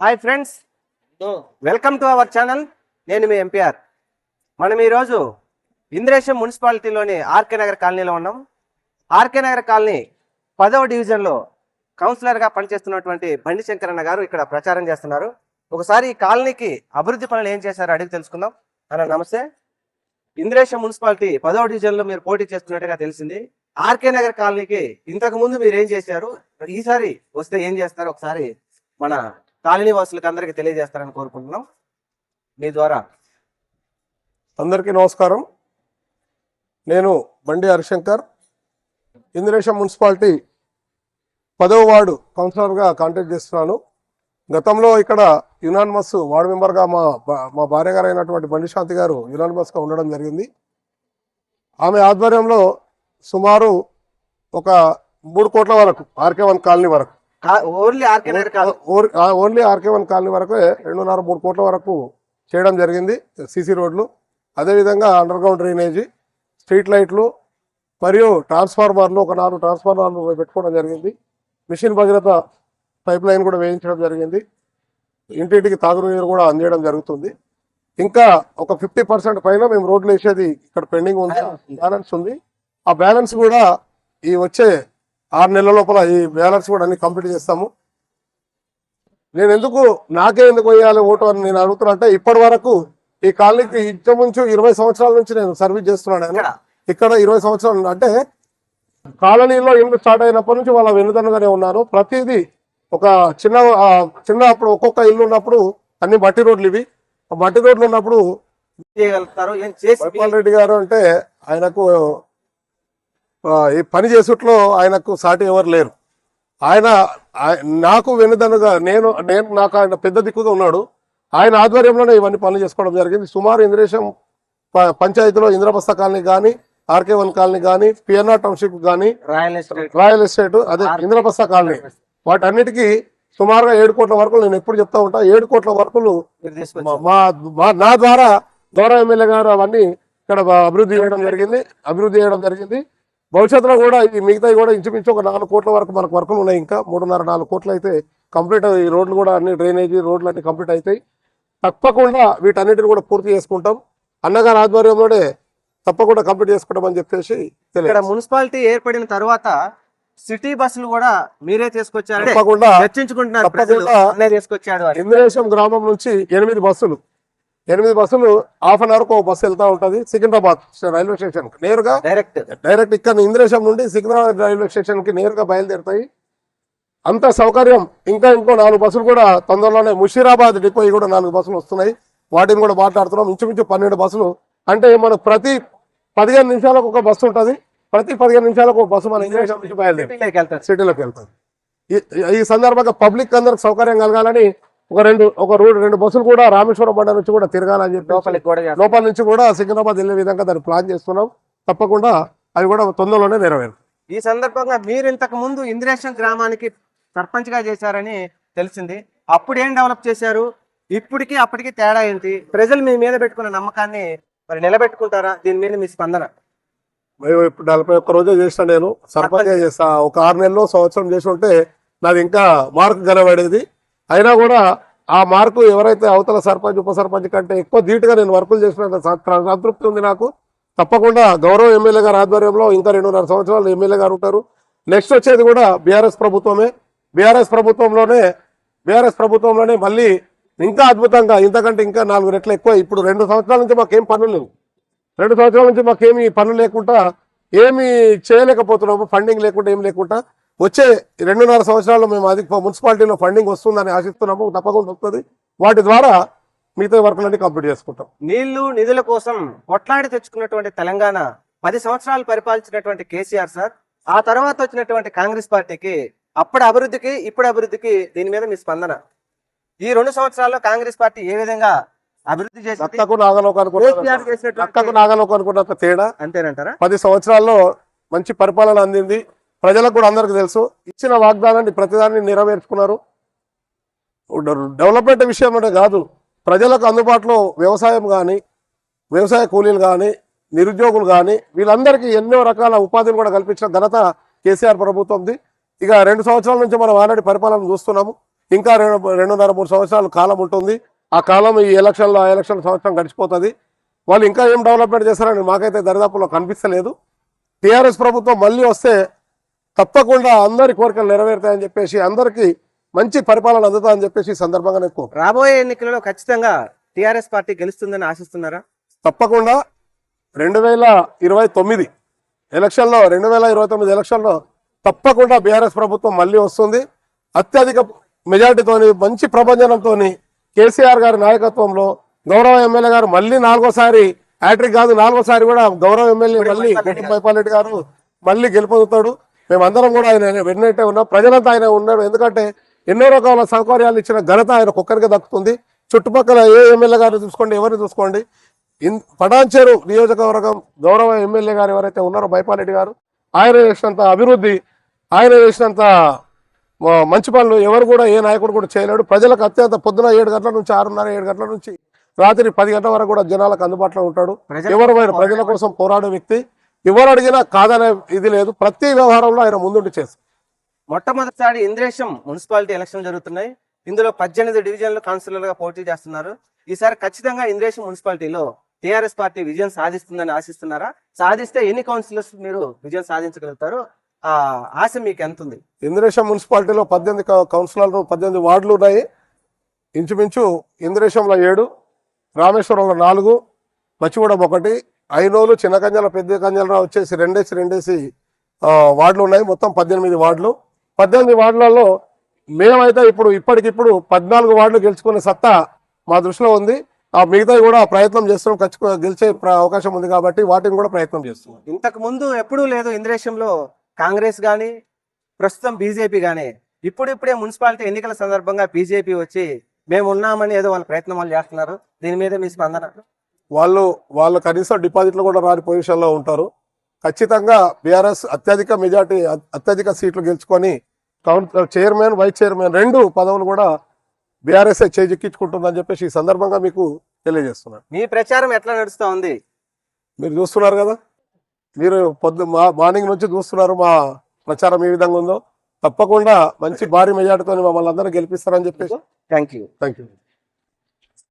Hi friends. Welcome to our channel. నేను మీ MPR. మనం ఈరోజు ఇంద్రేశం మున్సిపాలిటీలోని ఆర్కే నగర్ కాలనీలో ఉన్నాం. ఆర్కే నగర్ కాలనీ పదవ డివిజన్లో కౌన్సిలర్గా పనిచేస్తున్నటువంటి బండి శంకరన్న గారు ఇక్కడ ప్రచారం చేస్తున్నారు. ఒకసారి ఈ కాలనీకి అభివృద్ధి పనులు ఏం చేశారో అడిగి తెలుసుకుందాం. అన్న నమస్తే. ఇంద్రేశం మున్సిపాలిటీ పదవ డివిజన్లో మీరు పోటీ చేస్తున్నట్టుగా తెలిసింది. ఆర్కే నగర్ కాలనీకి ఇంతకు ముందు మీరు ఏం చేశారు? ఈసారి వస్తే ఏం చేస్తారు? ఒకసారి మన కాలనీ వాసులకు అందరికి తెలియజేస్తారని కోరుకుంటున్నాం. మీ ద్వారా. అందరికీ నమస్కారం. నేను బండి హరిశంకర్. ఇంద్రేశం మున్సిపాలిటీ పదవ వార్డు కౌన్సిలర్గా కాంటాక్ట్ చేస్తున్నాను. గతంలో ఇక్కడ యునానిమస్ వార్డు మెంబర్గా మా బా- మా భార్య గారు అయినటువంటి బండి శాంతి గారు యునానిమస్గా ఉండడం జరిగింది. ఆమె ఆధ్వర్యంలో సుమారు ఒక మూడు కోట్ల వరకు ఆర్కే వన్ కాలనీ వరకు only RK only RK one colony వరకు రెండున్నర మూడు కోట్ల వరకు చేయడం జరిగింది సీసీ రోడ్లు. అదేవిధంగా అండర్ గ్రౌండ్ డ్రైనేజీ స్ట్రీట్ లైట్లు మరియు ట్రాన్స్ఫార్మర్లు ఒక నాలుగు ట్రాన్స్ఫార్మర్లు పెట్టుకోవడం జరిగింది. మిషన్ భగీరథ పైప్ లైన్ కూడా వేయించడం జరిగింది. ఇంటింటికి తాగునీరు కూడా అందించడం జరుగుతుంది. ఇంకా ఒక ఫిఫ్టీ పర్సెంట్ పైన మేము రోడ్లు వేసేది ఇక్కడ పెండింగ్ ఉంది బ్యాలెన్స్ ఉంది. ఆ బ్యాలెన్స్ కూడా ఈ వచ్చే ఆరు నెలల లోపల ఈ బ్యాలెన్స్ కూడా అన్ని కంప్లీట్ చేస్తాము నేను ఎందుకు నాకే ఎందుకు వేయాలి ఓటు అని నేను అడుగుతున్నా అంటే ఇప్పటి వరకు ఈ కాలనీకి ఇంచుమించు ఇరవై సంవత్సరాల నుంచి నేను సర్వీస్ చేస్తున్నాను నేను. ఇక్కడ ఇరవై సంవత్సరాలు. అంటే కాలనీలో ఇల్లు స్టార్ట్ అయినప్పటి నుంచి వాళ్ళ వెనుదనగానే ఉన్నాను ప్రతిదీ ఒక చిన్న చిన్న అప్పుడు ఒక్కొక్క ఇల్లు ఉన్నప్పుడు అన్ని మట్టి రోడ్లు ఇవి మట్టి రోడ్లు ఉన్నప్పుడు రెడ్డి గారు అంటే ఆయనకు ఈ పని చేసుట్లో ఆయనకు సాటి ఎవరు లేరు. ఆయన ఆయ- నాకు వెనుదనుగా నేను నేను నాకు ఆయన పెద్ద దిక్కుగా ఉన్నాడు. ఆయన ఆధ్వర్యంలోనే ఇవన్నీ పనులు చేసుకోవడం జరిగింది. సుమారు ఇంద్రేశం పంచాయతీలో ఇంద్రప్రస్థ కాలనీ కానీ ఆర్కే వన్ కాలనీ కానీ పిఎన్ఆర్ టౌన్షిప్ కానీ రాయల్ ఎస్టేట్. అదే ఇంద్రప్రస్థ కాలనీ. వాటన్నిటికీ సుమారుగా ఏడు కోట్ల వరకు నేను ఎప్పుడు చెప్తా ఉంటా ఏడు కోట్ల తీసుకొచ్చి మా- నా ద్వారా గౌరవ ఎమ్మెల్యే గారు అవన్నీ ఇక్కడ అభివృద్ధి చేయడం జరిగింది. అభివృద్ధి చేయడం జరిగింది. భవిష్యత్తులో కూడా ఈ మిగతాయి కూడా ఇంచుమించు ఒక నాలుగు కోట్ల వరకు మనకు వర్కులు ఉన్నాయి. ఇంకా మూడున్నర నాలుగు కోట్లు అయితే కంప్లీట్ ఈ రోడ్లు కూడా అన్ని డ్రైనేజీ రోడ్లు అన్ని కంప్లీట్ అవుతాయి తప్పకుండా వీటన్నిటిని కూడా పూర్తి చేసుకుంటాం. అన్నగారి ఆధ్వర్యంలోనే తప్పకుండా కంప్లీట్ చేసుకుంటామని చెప్పేసి ఇక్కడ తెలియదు మున్సిపాలిటీ ఏర్పడిన తర్వాత సిటీ బస్సులు కూడా మీరే తీసుకొచ్చారు తప్పకుండా చర్చించుకుంటున్నారు తీసుకొచ్చాడు అని ఇంద్రేశం గ్రామం నుంచి ఎనిమిది బస్సులు ఎనిమిది బస్సులు హాఫ్ అన్ అవర్ ఒక బస్సు వెళ్తా ఉంటది. సికింద్రాబాద్ రైల్వే స్టేషన్ నేరుగా డైరెక్ట్. డైరెక్ట్ ఇక్కడ ఇంద్రేశం నుండి సికింద్రాబాద్ రైల్వే స్టేషన్కి నేరుగా బయలుదేరుతాయి. అంత సౌకర్యం ఇంకా ఇంకో నాలుగు బస్సులు కూడా తొందరలోనే ముషీరాబాద్ డిపో కూడా నాలుగు బస్సులు వస్తున్నాయి. వాటిని కూడా మాట్లాడుతున్నాం. ఇంచుమించు పన్నెండు బస్సులు. అంటే మనకు ప్రతి పదిహేను నిమిషాలకు ఒక బస్సు ఉంటది. ప్రతి పదిహేను నిమిషాలకు ఒక బస్సు మన ఇంద్రేశం నుంచి బయలుదేరుతుంది. సిటీలోకి వెళ్తాం ఈ సందర్భంగా పబ్లిక్ అందరికి సౌకర్యం కలగాలని ఒక రెండు ఒక రోడ్ రెండు బస్సులు కూడా రామేశ్వరం బండ నుంచి కూడా తిరగాలని చెప్పి లోపలికి కూడా చేస్తారు. లోపల నుంచి కూడా సికింద్రాబాద్ వెళ్ళే విధంగా దాన్ని ప్లాన్ చేస్తున్నాం. తప్పకుండా అవి కూడా తొందరలోనే నెరవేరు ఈ సందర్భంగా మీరు ఇంతకు ముందు ఇంద్రేశం గ్రామానికి సర్పంచ్గా చేశారని తెలిసింది. అప్పుడు ఏం డెవలప్ చేశారు? ఇప్పటికి అప్పటికి తేడా ఏంటి? ప్రజలు మీ మీద పెట్టుకున్న నమ్మకాన్ని మరి నిలబెట్టుకుంటారా? దీని మీద మీ స్పందన? ఇప్పుడు నలభై ఒక్క రోజే చేసిన నేను. సర్పంచ్ చేస్తా. ఒక ఆరు నెలలో సంవత్సరం చేసి ఉంటే నాది ఇంకా మార్కు కనబడేది అయినా కూడా ఆ మార్కు ఎవరైతే అవతల సర్పంచ్ ఉప సర్పంచ్ కంటే ఎక్కువ ధీటుగా నేను వర్కులు చేసిన సంతృప్తి ఉంది నాకు. తప్పకుండా గౌరవ ఎమ్మెల్యే గారి ఆధ్వర్యంలో ఇంకా రెండున్నర సంవత్సరాలు ఎమ్మెల్యే గారు ఉంటారు. నెక్స్ట్ వచ్చేది కూడా బీఆర్ఎస్ ప్రభుత్వమే. బీఆర్ఎస్ ప్రభుత్వంలోనే బీఆర్ఎస్ ప్రభుత్వంలోనే మళ్ళీ ఇంకా అద్భుతంగా ఇంతకంటే ఇంకా నాలుగు రెట్లు ఎక్కువ. ఇప్పుడు రెండు సంవత్సరాల నుంచి మాకేం పనులు లేవు. రెండు సంవత్సరాల నుంచి మాకేమి పనులు లేకుండా ఏమి చేయలేకపోతున్నాము ఫండింగ్ లేకుండా ఏం లేకుండా. వచ్చే రెండున్నర సంవత్సరాల్లో మేము అది మున్సిపాలిటీలో ఫండింగ్ వస్తుందని ఆశిస్తున్నాము తప్పకుండా వస్తుంది. వాటి ద్వారా మిగతా వర్కులన్నీ కంప్లీట్ చేసుకుంటాం. నీళ్ళు నిధుల కోసం కొట్లాడి తెచ్చుకున్నటువంటి తెలంగాణ పది సంవత్సరాలు పరిపాలించినటువంటి కేసీఆర్ సార్ ఆ తర్వాత వచ్చినటువంటి కాంగ్రెస్ పార్టీకి అప్పుడు అభివృద్ధికి ఇప్పుడు అభివృద్ధికి దీని మీద మీ స్పందన? ఈ రెండు సంవత్సరాల్లో కాంగ్రెస్ పార్టీ ఏ విధంగా అభివృద్ధి నాగలోకి కేసీఆర్ అనుకున్న నాగలోకి అనుకున్నంత తేడా. అంతేనంటారా? పది సంవత్సరాల్లో మంచి పరిపాలన అందింది. ప్రజలకు కూడా అందరికి తెలుసు. ఇచ్చిన వాగ్దానాన్ని ప్రతిదాన్ని నెరవేర్చుకున్నారు. డెవలప్మెంట్ విషయం అంటే కాదు ప్రజలకు అందుబాటులో వ్యవసాయం కానీ వ్యవసాయ కూలీలు కానీ నిరుద్యోగులు కానీ వీళ్ళందరికీ ఎన్నో రకాల ఉపాధిని కూడా కల్పించిన ఘనత కేసీఆర్ ప్రభుత్వంది. ఇక రెండు సంవత్సరాల నుంచి మనం ఆల్రెడీ పరిపాలన చూస్తున్నాము. ఇంకా రెండు రెండున్నర మూడు సంవత్సరాలు కాలం ఉంటుంది. ఆ కాలం ఈ ఎలక్షన్లో ఆ ఎలక్షన్ సంవత్సరం గడిచిపోతుంది. వాళ్ళు ఇంకా ఏం డెవలప్మెంట్ చేస్తారని మాకైతే దరిదాపులో కనిపిస్తలేదు. టీఆర్ఎస్ ప్రభుత్వం మళ్ళీ వస్తే తప్పకుండా అందరి కోరికలు నెరవేరుతాయని చెప్పేసి అందరికీ మంచి పరిపాలన అందుతుందని చెప్పేసి సందర్భంగా నేను రాబోయే ఎన్నికలలో ఖచ్చితంగా టిఆర్ఎస్ పార్టీ గెలుస్తుందని ఆశిస్తున్నారా? తప్పకుండా రెండు వేల ఇరవై తొమ్మిది ఎలక్షన్లో రెండు వేల ఇరవై తొమ్మిది ఎలక్షన్లో తప్పకుండా బీఆర్ఎస్ ప్రభుత్వం మళ్ళీ వస్తుంది. అత్యధిక మెజార్టీతోని మంచి ప్రభంజనంతో కేసీఆర్ గారి నాయకత్వంలో గౌరవ ఎమ్మెల్యే గారు మళ్ళీ నాలుగోసారి హ్యాట్రిక్ కాదు నాలుగోసారి కూడా గౌరవ ఎమ్మెల్యే మళ్ళీ మైపాల్ రెడ్డి గారు మళ్ళీ గెలుపొందుతాడు. మేమందరం కూడా ఆయన వెన్నట్టే ఉన్నాం. ప్రజలంతా ఆయన ఉన్నాడు ఎందుకంటే ఎన్నో రకాల సౌకర్యాలు ఇచ్చిన ఘనత ఆయన ఒక్కరికి దక్కుతుంది. చుట్టుపక్కల ఏ ఎమ్మెల్యే గారిని చూసుకోండి ఎవరిని చూసుకోండి. ఇన్ పటాన్చేరు నియోజకవర్గం గౌరవ ఎమ్మెల్యే గారు ఎవరైతే ఉన్నారో బైపాల్ రెడ్డి గారు ఆయన చేసినంత అభివృద్ధి ఆయన చేసినంత మంచి పనులు ఎవరు కూడా ఏ నాయకుడు కూడా చేయలేడు. ప్రజలకు అత్యంత పొద్దున ఏడు గంటల నుంచి ఆరున్నర ఏడు గంటల నుంచి రాత్రి పది గంటల వరకు కూడా జనాలకు అందుబాటులో ఉంటాడు. ఎవరు ప్రజల కోసం పోరాడే వ్యక్తి. ఎవరు అడిగినా కాదనే ఇది లేదు. ప్రతి వ్యవహారంలో ఆయన ముందుండి చేస్తారు మొట్టమొదటిసారి ఇంద్రేశం మున్సిపాలిటీ ఎలక్షన్ జరుగుతున్నాయి. ఇందులో పద్దెనిమిది డివిజన్లు కౌన్సిలర్గా పోటీ చేస్తున్నారు. ఈసారి ఖచ్చితంగా ఇంద్రేశం మున్సిపాలిటీలో టిఆర్ఎస్ పార్టీ విజయం సాధిస్తుందని ఆశిస్తున్నారా? సాధిస్తే ఎన్ని కౌన్సిలర్స్ మీరు విజయం సాధించగలుగుతారు? ఆ ఆశ మీకు ఎంత ఉంది? ఇంద్రేశం మున్సిపాలిటీలో పద్దెనిమిది కౌన్సిలర్లు పద్దెనిమిది వార్డులు ఉన్నాయి. ఇంచుమించు ఇంద్రేశంలో ఏడు రామేశ్వరంలో నాలుగు మచ్చిగూడెం ఒకటి ఐనోలు చిన్న కంజల పెద్ద కంజల వచ్చేసి రెండేసి రెండేసి వార్డులు ఉన్నాయి. మొత్తం పద్దెనిమిది వార్డులు. పద్దెనిమిది వార్డులలో మేమైతే ఇప్పుడు ఇప్పటికిప్పుడు పద్నాలుగు వార్డులు గెలుచుకునే సత్తా మా దృష్టిలో ఉంది. ఆ మిగతా కూడా ప్రయత్నం చేస్తున్నాం. ఖచ్చితంగా గెలిచే ప్ర- అవకాశం ఉంది కాబట్టి వాటిని కూడా ప్రయత్నం చేస్తున్నాం. ఇంతకు ముందు ఎప్పుడూ లేదు ఇంద్రేశంలో కాంగ్రెస్ కానీ ప్రస్తుతం బీజేపీ కానీ ఇప్పుడిప్పుడే మున్సిపాలిటీ ఎన్నికల సందర్భంగా బీజేపీ వచ్చి మేము ఉన్నామని ఏదో వాళ్ళ ప్రయత్నం వాళ్ళు చేస్తున్నారు. దీని మీద మీ స్పందన? వాళ్ళు వాళ్ళు కనీసం డిపాజిట్లు కూడా రాని పొజిషన్లో ఉంటారు. ఖచ్చితంగా బీఆర్ఎస్ అత్యధిక మెజార్టీ అత్యధిక సీట్లు గెలుచుకొని చైర్మన్ వైస్ చైర్మన్ రెండు పదవులు కూడా బీఆర్ఎస్ చేజిక్కించుకుంటుందని చెప్పేసి ఈ సందర్భంగా మీకు తెలియజేస్తున్నాను. మీ ప్రచారం ఎట్లా నడుస్తా ఉంది? మీరు చూస్తున్నారు కదా? మీరు పొద్దు మా మార్నింగ్ నుంచి చూస్తున్నారు మా ప్రచారం ఏ విధంగా ఉందో. తప్పకుండా మంచి భారీ మెజార్టీతో మమ్మల్ని అందరూ గెలిపిస్తారని చెప్పేసి. Thank you thank you